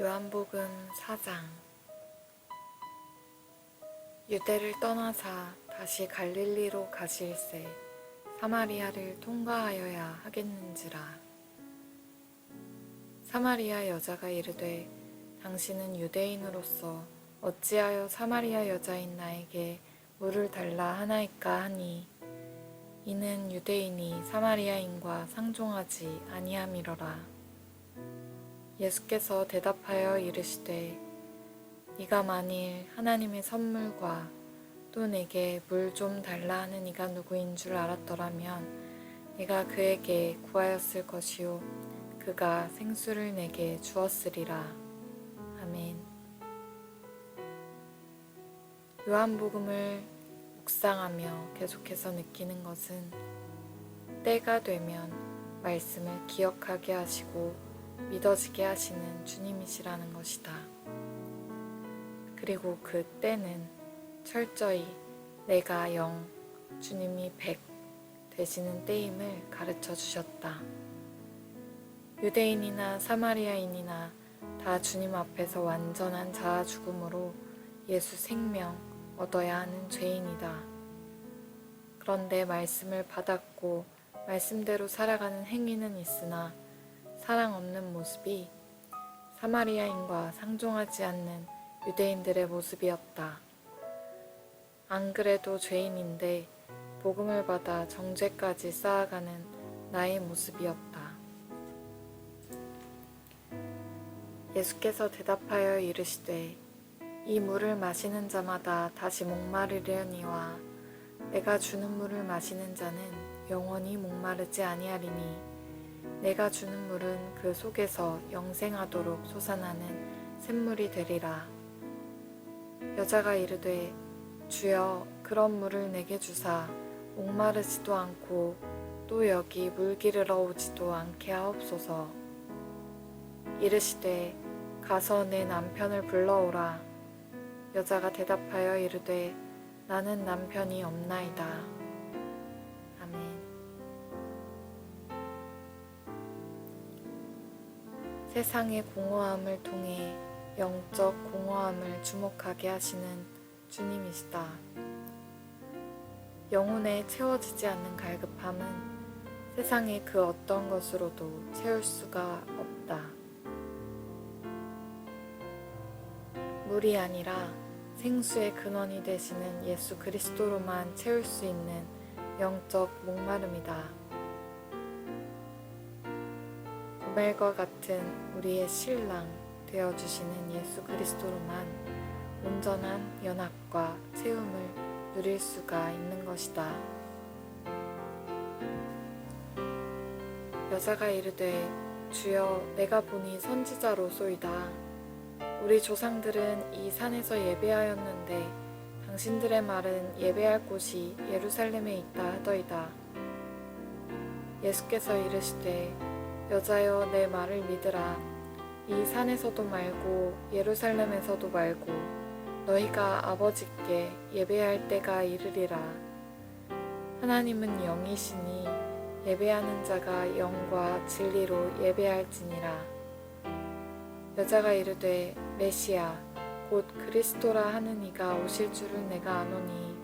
요한복음 4장. 유대를 떠나사 다시 갈릴리로 가실새 사마리아를 통과하여야 하겠는지라. 사마리아 여자가 이르되 당신은 유대인으로서 어찌하여 사마리아 여자인 나에게 물을 달라 하나이까 하니? 이는 유대인이 사마리아인과 상종하지 아니함이로라 예수께서 대답하여 이르시되 네가 만일 하나님의 선물과 또 내게 물 좀 달라 하는 이가 누구인 줄 알았더라면 네가 그에게 구하였을 것이요 그가 생수를 내게 주었으리라. 아멘. 요한복음을 묵상하며 계속해서 느끼는 것은 때가 되면 말씀을 기억하게 하시고 믿어지게 하시는 주님이시라는 것이다. 그리고 그 때는 철저히 내가 영, 주님이 백 되시는 때임을 가르쳐 주셨다. 유대인이나 사마리아인이나 다 주님 앞에서 완전한 자아 죽음으로 예수 생명 얻어야 하는 죄인이다. 그런데 말씀을 받았고 말씀대로 살아가는 행위는 있으나 사랑 없는 모습이 사마리아인과 상종하지 않는 유대인들의 모습이었다. 안 그래도 죄인인데 복음을 받아 정죄까지 쌓아가는 나의 모습이었다. 예수께서 대답하여 이르시되 이 물을 마시는 자마다 다시 목마르려니와 내가 주는 물을 마시는 자는 영원히 목마르지 아니하리니 내가 주는 물은 그 속에서 영생하도록 솟아나는 샘물이 되리라. 여자가 이르되 주여 그런 물을 내게 주사 목마르지도 않고 또 여기 물 기르러 오지도 않게 하옵소서. 이르시되 가서 내 남편을 불러오라. 여자가 대답하여 이르되 나는 남편이 없나이다. 세상의 공허함을 통해 영적 공허함을 주목하게 하시는 주님이시다. 영혼에 채워지지 않는 갈급함은 세상의 그 어떤 것으로도 채울 수가 없다. 물이 아니라 생수의 근원이 되시는 예수 그리스도로만 채울 수 있는 영적 목마름이다. 고멜과 같은 우리의 신랑 되어 주시는 예수 그리스도로만 온전한 연합과 채움을 누릴 수가 있는 것이다. 여자가 이르되 주여 내가 보니 선지자로소이다. 우리 조상들은 이 산에서 예배하였는데 당신들의 말은 예배할 곳이 예루살렘에 있다 하더이다. 예수께서 이르시되 여자여 내 말을 믿으라. 이 산에서도 말고 예루살렘에서도 말고 너희가 아버지께 예배할 때가 이르리라. 하나님은 영이시니 예배하는 자가 영과 진리로 예배할지니라. 여자가 이르되 메시아 곧 그리스도라 하는 이가 오실 줄을 내가 아노니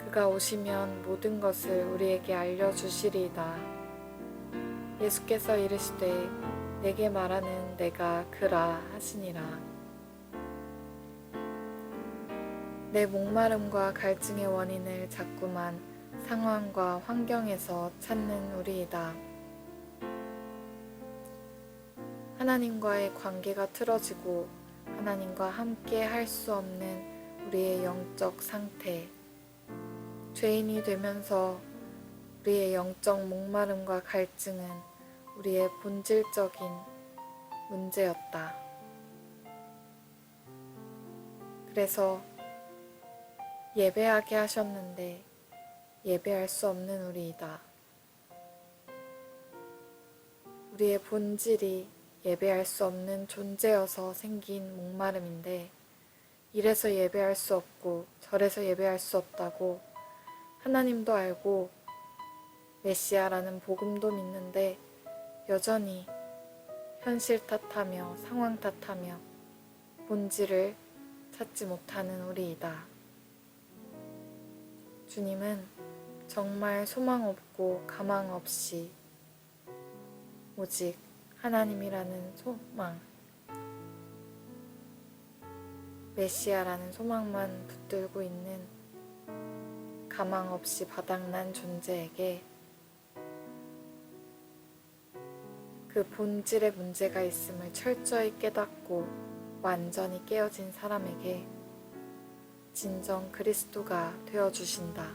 그가 오시면 모든 것을 우리에게 알려 주시리이다. 예수께서 이르시되 내게 말하는 내가 그라 하시니라. 내 목마름과 갈증의 원인을 자꾸만 상황과 환경에서 찾는 우리이다. 하나님과의 관계가 틀어지고 하나님과 함께 할 수 없는 우리의 영적 상태, 죄인이 되면서 우리의 영적 목마름과 갈증은 우리의 본질적인 문제였다. 그래서 예배하게 하셨는데 예배할 수 없는 우리이다. 우리의 본질이 예배할 수 없는 존재여서 생긴 목마름인데 이래서 예배할 수 없고 저래서 예배할 수 없다고 하나님도 알고 메시아라는 복음도 믿는데 여전히 현실 탓하며 상황 탓하며 본질을 찾지 못하는 우리이다. 주님은 정말 소망 없고 가망 없이 오직 하나님이라는 소망, 메시아라는 소망만 붙들고 있는 가망 없이 바닥난 존재에게 그 본질의 문제가 있음을 철저히 깨닫고 완전히 깨어진 사람에게 진정 그리스도가 되어 주신다.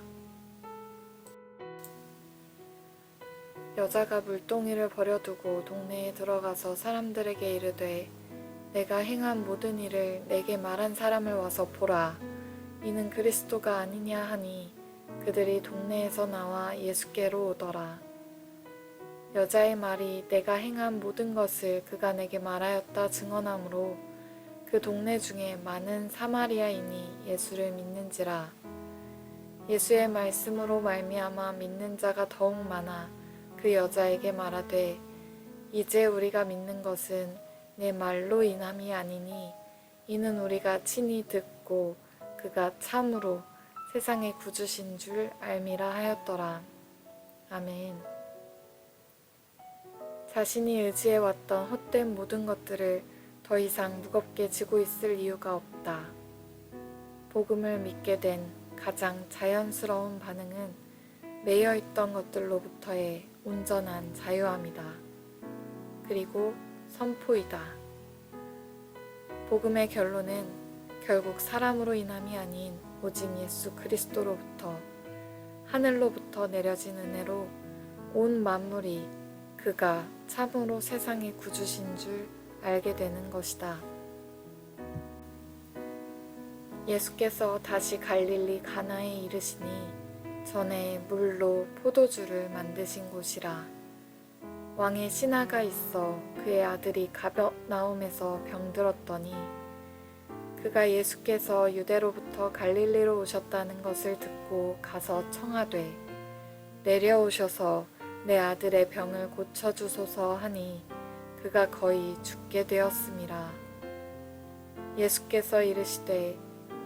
여자가 물동이를 버려두고 동네에 들어가서 사람들에게 이르되 내가 행한 모든 일을 내게 말한 사람을 와서 보라. 이는 그리스도가 아니냐 하니 그들이 동네에서 나와 예수께로 오더라. 여자의 말이 내가 행한 모든 것을 그가 내게 말하였다 증언하므로 그 동네 중에 많은 사마리아인이 예수를 믿는지라. 예수의 말씀으로 말미암아 믿는 자가 더욱 많아 그 여자에게 말하되 이제 우리가 믿는 것은 내 말로 인함이 아니니 이는 우리가 친히 듣고 그가 참으로 세상의 구주신 줄 알미라 하였더라. 아멘. 자신이 의지해왔던 헛된 모든 것들을 더 이상 무겁게 지고 있을 이유가 없다. 복음을 믿게 된 가장 자연스러운 반응은 매여 있던 것들로부터의 온전한 자유함이다. 그리고 선포이다. 복음의 결론은 결국 사람으로 인함이 아닌 오직 예수 그리스도로부터 하늘로부터 내려진 은혜로 온 만물이 그가 참으로 세상의 구주신 줄 알게 되는 것이다. 예수께서 다시 갈릴리 가나에 이르시니 전에 물로 포도주를 만드신 곳이라 왕의 신하가 있어 그의 아들이 가버나움에서 병들었더니 그가 예수께서 유대로부터 갈릴리로 오셨다는 것을 듣고 가서 청하되 내려오셔서 내 아들의 병을 고쳐주소서 하니 그가 거의 죽게 되었음이라 예수께서 이르시되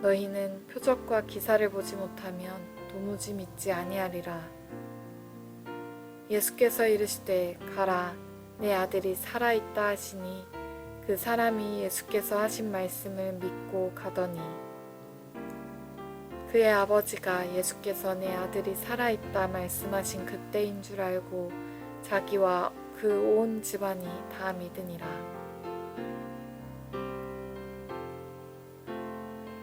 너희는 표적과 기사를 보지 못하면 도무지 믿지 아니하리라. 예수께서 이르시되 가라 내 아들이 살아있다 하시니 그 사람이 예수께서 하신 말씀을 믿고 가더니 그의 아버지가 예수께서 내 아들이 살아있다 말씀하신 그때인 줄 알고 자기와 그 온 집안이 다 믿으니라.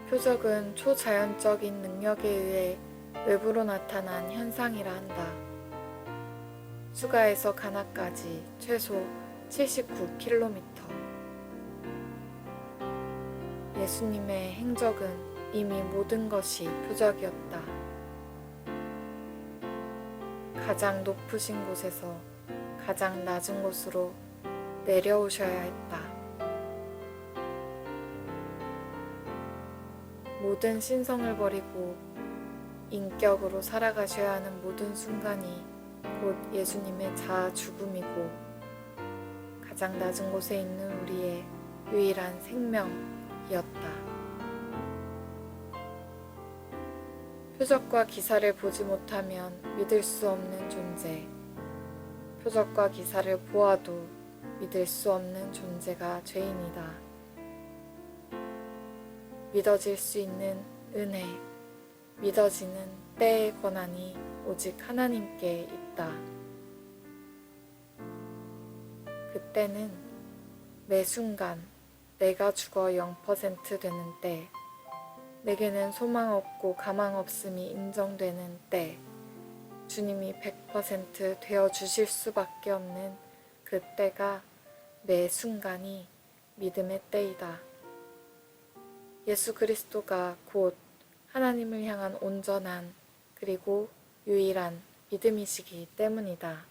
표적은 초자연적인 능력에 의해 외부로 나타난 현상이라 한다. 수가에서 가나까지 최소 79km. 예수님의 행적은 이미 모든 것이 표적이었다. 가장 높으신 곳에서 가장 낮은 곳으로 내려오셔야 했다. 모든 신성을 버리고 인격으로 살아가셔야 하는 모든 순간이 곧 예수님의 자아 죽음이고 가장 낮은 곳에 있는 우리의 유일한 생명이었다. 표적과 기사를 보지 못하면 믿을 수 없는 존재. 표적과 기사를 보아도 믿을 수 없는 존재가 죄인이다. 믿어질 수 있는 은혜, 믿어지는 때의 권한이 오직 하나님께 있다. 그때는 매 순간 내가 죽어 0% 되는 때, 내게는 소망 없고 가망 없음이 인정되는 때, 주님이 100% 되어 주실 수밖에 없는 그 때가 매 순간이 믿음의 때이다. 예수 그리스도가 곧 하나님을 향한 온전한 그리고 유일한 믿음이시기 때문이다.